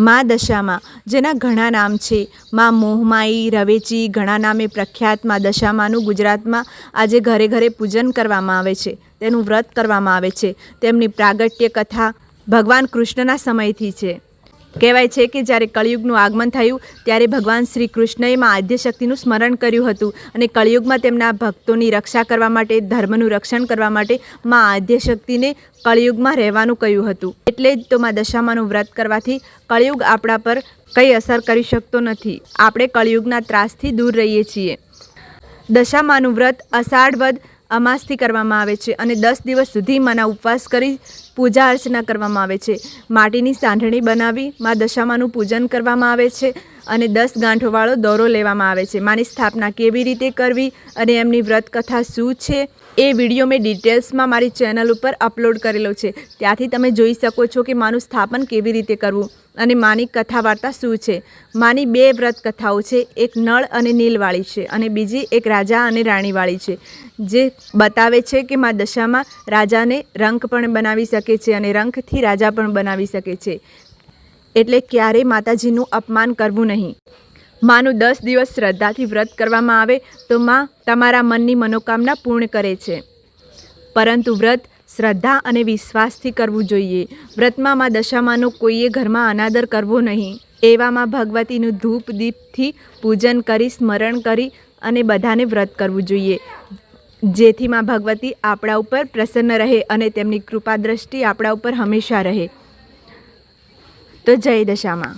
મા દશામાં, જેના ઘણા નામ છે. મા મોહમાઈ, રવેચી, ઘણા નામે પ્રખ્યાત મા દશામાનું ગુજરાતમાં આજે ઘરે ઘરે પૂજન કરવામાં આવે છે. તેનું વ્રત કરવામાં આવે છે. તેમની પ્રાગટ્ય કથા ભગવાન કૃષ્ણના સમયથી છે. કહેવાય છે કે જ્યારે કળિયુગનું આગમન થયું, ત્યારે ભગવાન શ્રી કૃષ્ણએ માં આદ્યશક્તિનું સ્મરણ કર્યું હતું અને કળિયુગમાં તેમના ભક્તોની રક્ષા કરવા માટે, ધર્મનું રક્ષણ કરવા માટે માં આદ્યશક્તિને કળિયુગમાં રહેવાનું કહ્યું હતું. એટલે જ તો માં દશામાનું વ્રત કરવાથી કળિયુગ આપણા પર કંઈ અસર કરી શકતો નથી. આપણે કળિયુગના ત્રાસથી દૂર રહીએ છીએ. દશામાનું વ્રત અષાઢ વદ અમાસથી કરવામાં આવે છે અને દસ દિવસ સુધી મના ઉપવાસ કરી પૂજા અર્ચના કરવામાં આવે છે. માટીની સાંઢણી બનાવી મા દશામાનું પૂજન કરવામાં આવે છે અને દસ ગાંઠોવાળો દોરો લેવામાં આવે છે. માની સ્થાપના કેવી રીતે કરવી અને એમની વ્રતકથા શું છે એ વીડિયો મેં ડિટેલ્સમાં મારી ચેનલ ઉપર અપલોડ કરેલો છે. ત્યાંથી તમે જોઈ શકો છો કે માનું સ્થાપન કેવી રીતે કરવું અને માની કથા વાર્તા શું છે. માની બે વ્રત કથાઓ છે, એક નળ અને નીલવાળી છે અને બીજી એક રાજા અને રાણીવાળી છે. જે બતાવે છે કે મા દશામાં રાજાને રંગ પણ બનાવી શકે છે અને રંગથી રાજા પણ બનાવી શકે છે. એટલે ક્યારેય માતાજીનું અપમાન કરવું નહીં. માનું દસ દિવસ શ્રદ્ધાથી વ્રત કરવામાં આવે તો માં તમારા મનની મનોકામના પૂર્ણ કરે છે. પરંતુ વ્રત શ્રદ્ધા અને વિશ્વાસથી કરવું જોઈએ. વ્રતમાં માં દશામાનો કોઈએ ઘરમાં અનાદર કરવો નહીં. એવામાં ભગવતીનું ધૂપ દીપથી પૂજન કરી, સ્મરણ કરી અને બધાને વ્રત કરવું જોઈએ. જેથી માં ભગવતી આપણા ઉપર પ્રસન્ન રહે અને તેમની કૃપા દ્રષ્ટિ આપણા ઉપર હંમેશા રહે. તો જય દશામાં.